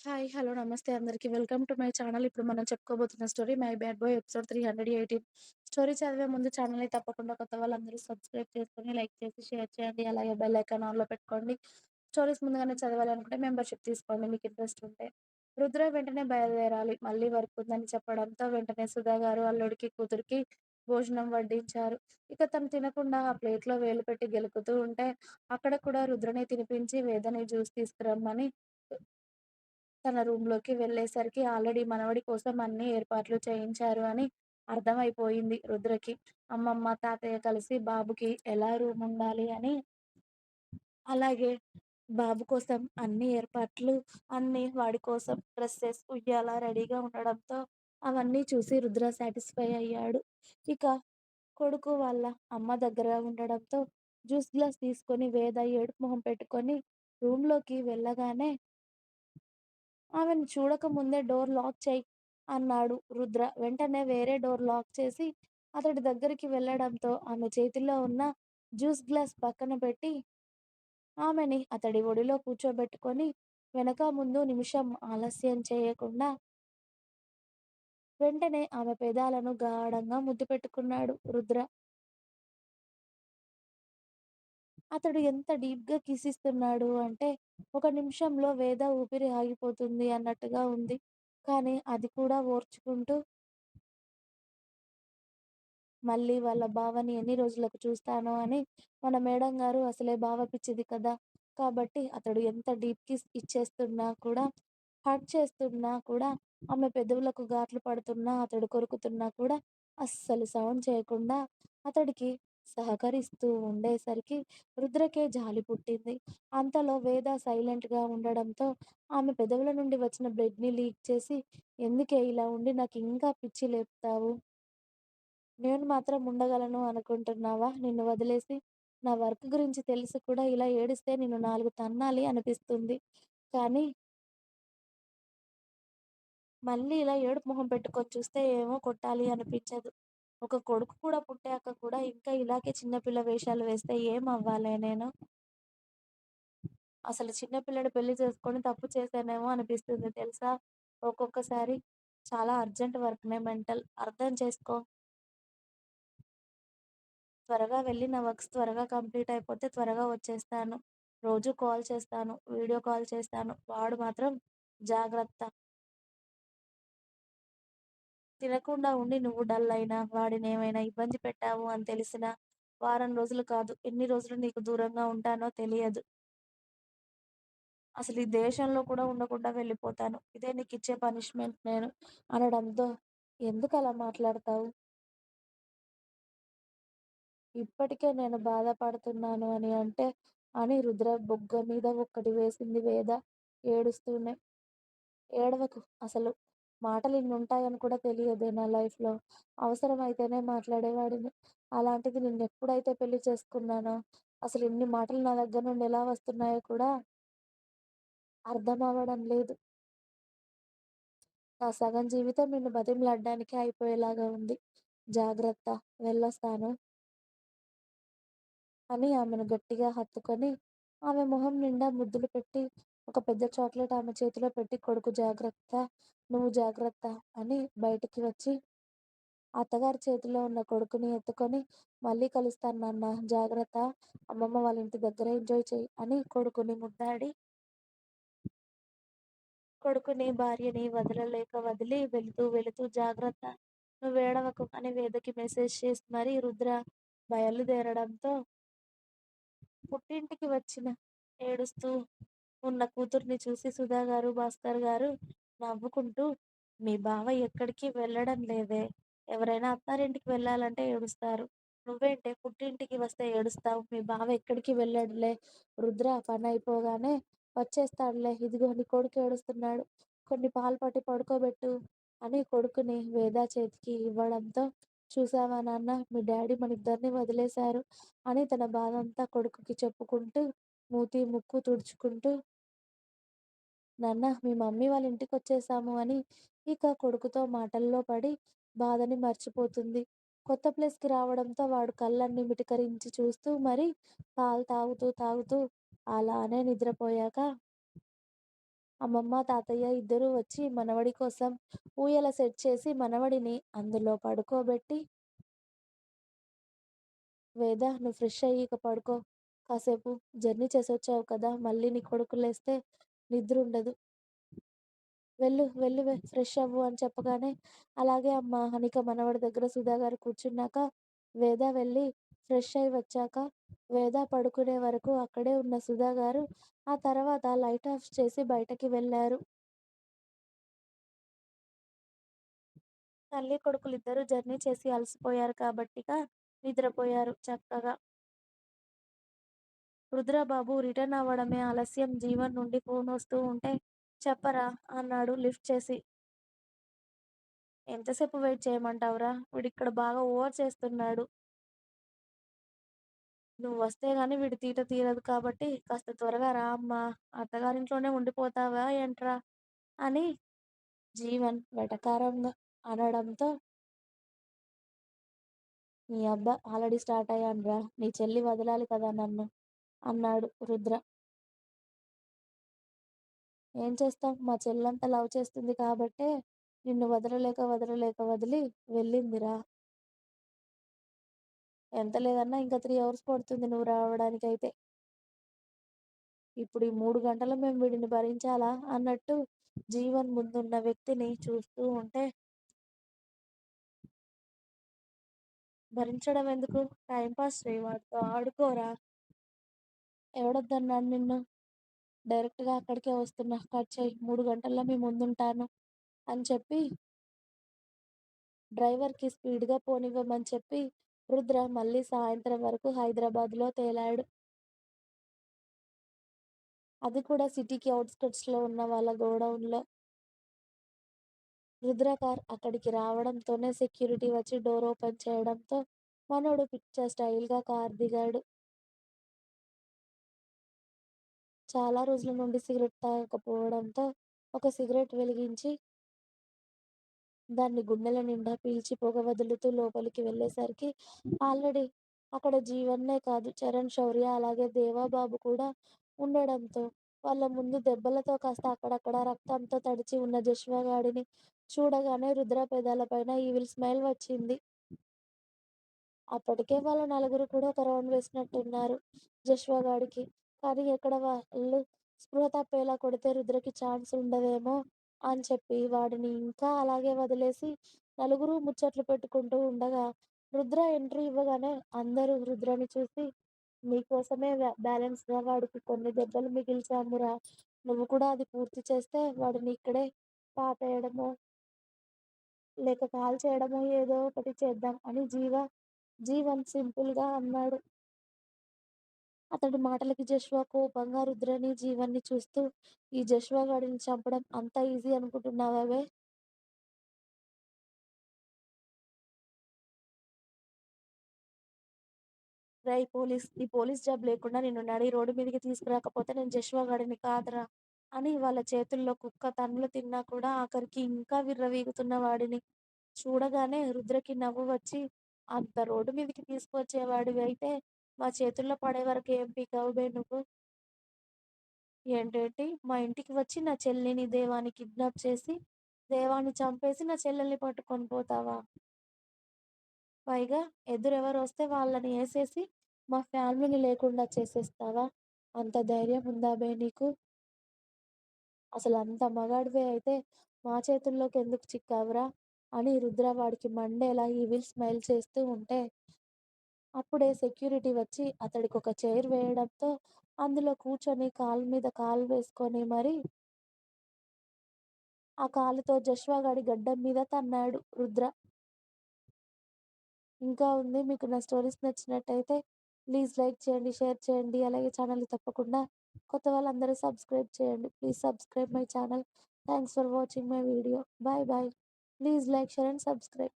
Hi. Hello. Namaste అందరికి. Welcome to my channel. ఇప్పుడు మనం చెప్పుకోబోతున్న story 'my bad boy' episode 318. Story చదివే ముందు ఛానల్‌ని తప్పకుండా కొత్త వాళ్ళందరూ సబ్స్క్రైబ్ చేసుకొని, లైక్ చేసి, షేర్ చేయండి. అలాగే బెల్ ఐకాన్ ఆన్‌లో పెట్టుకోండి. స్టోరీస్ ముందుగానే చదవాలనుకుంటే మెంబర్‌షిప్ తీసుకోండి మీకు ఇంట్రెస్ట్ ఉంటే. రుద్ర వెంటనే బయలుదేరాలి. మళ్ళీ వర్క్ ఉందని చెప్పడంతో వెంటనే సుధా గారు అల్లుడికి, కూతురికి భోజనం వడ్డించారు. ఇక తను తినకుండా ఆ ప్లేట్‌లో వేలు పెట్టి గెలుకుతూ ఉంటే అక్కడ కూడా రుద్రనే తినిపించి వేదని జ్యూస్ తీసుకురమ్మని తన రూమ్‌లోకి వెళ్ళేసరికి ఆల్రెడీ మనవడి కోసం అన్ని ఏర్పాట్లు చేయించారు అని అర్థమైపోయింది రుద్రకి. అమ్మమ్మ, తాతయ్య కలిసి బాబుకి ఎలా రూమ్ ఉండాలి అని అలాగే బాబు కోసం అన్ని ఏర్పాట్లు, అన్ని వాడి కోసం డ్రెస్సెస్ ఉయ్యాల రెడీగా ఉండడంతో అవన్నీ చూసి రుద్ర సాటిస్ఫై అయ్యాడు. ఇక కొడుకు వాళ్ళ అమ్మ దగ్గర ఉండడంతో జ్యూస్ గ్లాస్ తీసుకొని వేద ఏడుపు మొహం పెట్టుకొని రూమ్‌లోకి వెళ్ళగానే ఆమెను చూడకముందే డోర్ లాక్ చేయి అన్నాడు రుద్ర. వెంటనే వేరే డోర్ లాక్ చేసి అతడి దగ్గరికి వెళ్ళడంతో ఆమె చేతిలో ఉన్న జ్యూస్ గ్లాస్ పక్కన పెట్టి ఆమెని అతడి ఒడిలో కూర్చోబెట్టుకొని వెనక ముందు నిమిషం ఆలస్యం చేయకుండా వెంటనే ఆమె పెదాలను గాఢంగా ముద్దు పెట్టుకున్నాడు రుద్ర. అతడు ఎంత డీప్‌గా కిస్ ఇస్తున్నాడు అంటే ఒక నిమిషంలో వేద ఊపిరి ఆగిపోతుంది అన్నట్టుగా ఉంది. కానీ అది కూడా ఓర్చుకుంటూ మళ్ళీ వాళ్ళ బావని ఎన్ని రోజులకు చూస్తానో అని మన మేడం గారు అసలే బావ పిచ్చిది కదా! కాబట్టి అతడు ఎంత డీప్ కిస్ ఇచ్చేస్తున్నా కూడా, హగ్ చేస్తున్నా కూడా, ఆమె పెదవులకు గాట్లు పడుతున్నా, అతడు కొరుకుతున్నా కూడా అస్సలు సౌండ్ చేయకుండా అతడికి సహకరిస్తూ ఉండేసరికి రుద్రకే జాలి పుట్టింది. అంతలో వేద సైలెంట్‌గా ఉండడంతో ఆమె పెదవుల నుండి వచ్చిన బ్లడ్‌ని లీక్ చేసి ఎందుకే ఇలా ఉండి నాకు ఇంకా పిచ్చి లేపుతావు? నేను మాత్రం ఉండగలను అనుకుంటున్నావా నిన్ను వదిలేసి? నా వర్క్ గురించి తెలిసి కూడా ఇలా ఏడిస్తే నిన్ను నాలుగు తన్నాలి అనిపిస్తుంది. కానీ మళ్ళీ ఇలా ఏడుపు మొహం పెట్టుకొని చూస్తే ఏమో కొట్టాలి అనిపించదు. ఒక కొడుకు కూడా పుట్టాక కూడా ఇంకా ఇలాగే చిన్నపిల్ల వేషాలు వేస్తే ఏం అవ్వాలే నేను? అసలు చిన్నపిల్లడు పెళ్ళి చేసుకొని తప్పు చేశానేమో అనిపిస్తుంది తెలుసా? ఒక్కొక్కసారి చాలా అర్జెంట్ వర్క్‌నే మెంటల్. అర్థం చేసుకో. త్వరగా వెళ్ళి నా వర్క్స్ త్వరగా కంప్లీట్ అయిపోతే త్వరగా వచ్చేస్తాను. రోజు కాల్ చేస్తాను. వీడియో కాల్ చేస్తాను. వాడు మాత్రం జాగ్రత్త. తినకుండా ఉండి నువ్వు డల్ అయినా, వాడిని ఏమైనా ఇబ్బంది పెట్టావు అని తెలిసిన వారం రోజులు కాదు, ఎన్ని రోజులు నీకు దూరంగా ఉంటానో తెలియదు. అసలు ఈ దేశంలో కూడా ఉండకుండా వెళ్ళిపోతాను. ఇదే నీకు ఇచ్చే పనిష్మెంట్ నేను అనడంతో ఎందుకలా మాట్లాడతావు? ఇప్పటికే నేను బాధపడుతున్నాను అని అంటే అని రుద్ర బుగ్గ మీద ఒక్కటి వేసింది వేద ఏడుస్తూనే. ఏడవకు అసలు మాటలు ఇన్ని ఉంటాయని కూడా తెలియదే నా లైఫ్‌లో. అవసరమైతేనే మాట్లాడేవాడిని. అలాంటిది నిన్నెప్పుడైతే పెళ్ళి చేసుకున్నానో అసలు ఇన్ని మాటలు నా దగ్గర నుండి ఎలా వస్తున్నాయో కూడా అర్థం అవ్వడం లేదు. నా సగం జీవితం నిన్ను బతిమిలాడడానికే అయిపోయేలాగా ఉంది. జాగ్రత్త. వెళ్ళొస్తాను. అని ఆమెను గట్టిగా హత్తుకొని ఆమె మొహం నిండా ముద్దులు పెట్టి ఒక పెద్ద చాక్లెట్ ఆమె చేతిలో పెట్టి కొడుకు జాగ్రత్త, నువ్వు జాగ్రత్త అని బయటికి వచ్చి అత్తగారి చేతిలో ఉన్న కొడుకుని ఎత్తుకొని మళ్ళీ కలుస్తాను నాన్న జాగ్రత్త. అమ్మమ్మ వాళ్ళ ఇంటి దగ్గర ఎంజాయ్ చెయ్యి అని కొడుకుని ముద్దాడి కొడుకుని, భార్యని వదలలేక వదిలి వెళుతూ వెళుతూ జాగ్రత్త. నువ్వు ఏడవకు అని వేదకి మెసేజ్ చేసి మరీ రుద్ర బయలుదేరడంతో పుట్టింటికి వచ్చిన ఏడుస్తూ ఉన్న కూతుర్ని చూసి సుధా గారు, భాస్కర్ గారు నవ్వుకుంటూ మీ బావ ఎక్కడికి వెళ్ళడం లేదే. ఎవరైనా అత్తారింటికి వెళ్ళాలంటే ఏడుస్తారు. నువ్వేంటే పుట్టింటికి వస్తే ఏడుస్తావు. మీ బావ ఎక్కడికి వెళ్ళాడులే రుద్ర పని అయిపోగానే వచ్చేస్తాడులే. ఇదిగో నీ కొడుకు ఏడుస్తున్నాడు. కొన్ని పాలు పట్టి పడుకోబెట్టు అని కొడుకుని వేదా చేతికి ఇవ్వడంతో చూసావా నాన్న మీ డాడీ మన ఇద్దరిని వదిలేశారు అని తన బాధంతా కొడుకుకి చెప్పుకుంటూ మూతి, ముక్కు తుడుచుకుంటూ నాన్న మీ మమ్మీ వాళ్ళ ఇంటికొచ్చేశాము అని ఇక కొడుకుతో మాటల్లో పడి బాధని మర్చిపోతుంది. కొత్త ప్లేస్‌కి రావడంతో వాడు కళ్ళన్నీ మిటకరించి చూస్తూ మరి పాలు తాగుతూ తాగుతూ అలానే నిద్రపోయాక అమ్మమ్మ, తాతయ్య ఇద్దరూ వచ్చి మనవడి కోసం ఊయల సెట్ చేసి మనవడిని అందులో పడుకోబెట్టి వేద నువ్వు ఫ్రెష్ అయ్యి ఇక పడుకో. కాసేపు జర్నీ చేసొచ్చావు కదా! మళ్ళీ నీ కొడుకు నిద్ర ఉండదు వెళ్ళు వెళ్ళు ఫ్రెష్ అవ్వు అని చెప్పగానే అలాగే అమ్మ హనిక మనవడి దగ్గర సుధా గారు కూర్చున్నాక వేద వెళ్ళి ఫ్రెష్ అయి వచ్చాక వేద పడుకునే వరకు అక్కడే ఉన్న సుధా గారు ఆ తర్వాత లైట్ ఆఫ్ చేసి బయటకి వెళ్ళారు. తల్లి కొడుకులు ఇద్దరు జర్నీ చేసి అలసిపోయారు కాబట్టిగా నిద్రపోయారు చక్కగా. రుద్రబాబు రిటర్న్ అవ్వడమే ఆలస్యం జీవన్ నుండి ఫోన్ వస్తూ ఉంటే చెప్పరా అన్నాడు లిఫ్ట్ చేసి. ఎంతసేపు వెయిట్ చేయమంటావురా? వీడిక్కడ బాగా ఓవర్ చేస్తున్నాడు. నువ్వు వస్తే గానీ వీడి తీట తీరదు కాబట్టి కాస్త త్వరగా రా అమ్మా! అత్తగారింట్లోనే ఉండిపోతావా ఏంట్రా? అని జీవన్ వెటకారంగా అనడంతో నీ అబ్బా ఆల్రెడీ స్టార్ట్ అయ్యానురా! నీ చెల్లి వదలాలి కదా నన్ను అన్నాడు రుద్ర. ఏం చేస్తాం మా చెల్లంతా లవ్ చేస్తుంది కాబట్టే నిన్ను వదలలేక వదలలేక వదిలి వెళ్ళిందిరా. ఎంత లేదన్నా ఇంకా త్రీ అవర్స్ పడుతుంది నువ్వు రావడానికైతే. ఇప్పుడు ఈ మూడు గంటలు మేము వీడిని భరించాలా అన్నట్టు జీవన్ ముందున్న వ్యక్తిని చూస్తూ ఉంటే భరించడం ఎందుకు? టైం పాస్ వాడితో ఆడుకోరా. ఎవడొద్దన్నాడు నిన్ను? డైరెక్ట్‌గా అక్కడికే వస్తున్నా. కట్ చేయి మూడు గంటల్లో మీ ముందుంటాను అని చెప్పి డ్రైవర్‌కి స్పీడ్‌గా పోనివ్వమని చెప్పి రుద్ర మళ్ళీ సాయంత్రం వరకు హైదరాబాద్‌లో తేలాడు. అది కూడా సిటీకి అవుట్స్కట్స్లో ఉన్న వాళ్ళ గోడౌన్‌లో. రుద్ర కార్ అక్కడికి రావడంతోనే సెక్యూరిటీ వచ్చి డోర్ ఓపెన్ చేయడంతో మనోడు పిచ్చ స్టైల్‌గా కార్ దిగాడు. చాలా రోజుల నుండి సిగరెట్ తాగకపోవడంతో ఒక సిగరెట్ వెలిగించి దాన్ని గుండెల నిండా పీల్చి పొగ వదులుతూ లోపలికి వెళ్ళేసరికి ఆల్రెడీ అక్కడ జీవన్నే కాదు చరణ్, శౌర్య అలాగే దేవాబాబు కూడా ఉండడంతో వాళ్ళ ముందు దెబ్బలతో కాస్త అక్కడక్కడ రక్తంతో తడిచి ఉన్న జశ్వాగాడిని చూడగానే రుద్ర పెదాలపైన ఈవిల్ స్మైల్ వచ్చింది. అప్పటికే వాళ్ళ నలుగురు కూడా ఒక రౌండ్ వేసినట్టున్నారు జశ్వాగాడికి. కానీ ఎక్కడ వాళ్ళు స్పృహ తప్పేలా కొడితే రుద్రకి ఛాన్స్ ఉండదేమో అని చెప్పి వాడిని ఇంకా అలాగే వదిలేసి నలుగురు ముచ్చట్లు పెట్టుకుంటూ ఉండగా రుద్ర ఎంట్రీ ఇవ్వగానే అందరూ రుద్రని చూసి నీకోసమే బ్యా బ్యాలెన్స్‌గా వాడికి కొన్ని దెబ్బలు మిగిల్చామురా! నువ్వు కూడా అది పూర్తి చేస్తే వాడిని ఇక్కడే పాతేయడమో, లేక కాల్చేయడమో ఏదో ఒకటి చేద్దాం అని జీవ జీవన్ సింపుల్‌గా అన్నాడు. అతడి మాటలకి జశ్వ కోపంగా రుద్రని, జీవన్ని చూస్తూ ఈ జశ్వాగాడిని చంపడం అంత ఈజీ అనుకుంటున్నావే రై పోలీస్! ఈ పోలీస్ జాబ్ లేకుండా నిన్ను నడి రోడ్డు మీదకి తీసుకురాకపోతే నేను జశ్వాగాడిని కాదురా! అని వాళ్ళ చేతుల్లో కుక్క తన్నులు తిన్నా కూడా ఆఖరికి ఇంకా విర్రవీగుతున్న వాడిని చూడగానే రుద్రకి నవ్వు వచ్చి అంత రోడ్డు మీదకి తీసుకువచ్చేవాడివి అయితే మా చేతుల్లో పడే వరకు ఏం పీకావు బే నువ్వు? ఏంటేంటి? మా ఇంటికి వచ్చి నా చెల్లిని, దేవాన్ని కిడ్నాప్ చేసి, దేవాన్ని చంపేసి నా చెల్లెల్ని పట్టుకొని పోతావా? పైగా ఎదురెవరొస్తే వాళ్ళని వేసేసి మా ఫ్యామిలీని లేకుండా చేసేస్తావా? అంత ధైర్యం ఉందా బే నీకు? అసలు అంత మగాడివే అయితే మా చేతుల్లోకి ఎందుకు చిక్కావురా? అని రుద్రవాడికి మండేలా ఈవిల్ స్మైల్ చేస్తూ ఉంటే అప్పుడే సెక్యూరిటీ వచ్చి అతడికి ఒక చైర్ వేయడంతో అందులో కూర్చొని కాలు మీద కాలు వేసుకొని మరి ఆ కాలుతో జశ్వాగాడి గడ్డం మీద తన్నాడు రుద్ర. ఇంకా ఉంది. మీకు నా స్టోరీస్ నచ్చినట్టయితే ప్లీజ్ లైక్ చేయండి, షేర్ చేయండి. అలాగే ఛానల్ తప్పకుండా కొత్త వాళ్ళందరూ సబ్స్క్రైబ్ చేయండి. Please subscribe my channel. Thanks for watching my video. Bye bye please like, share and subscribe.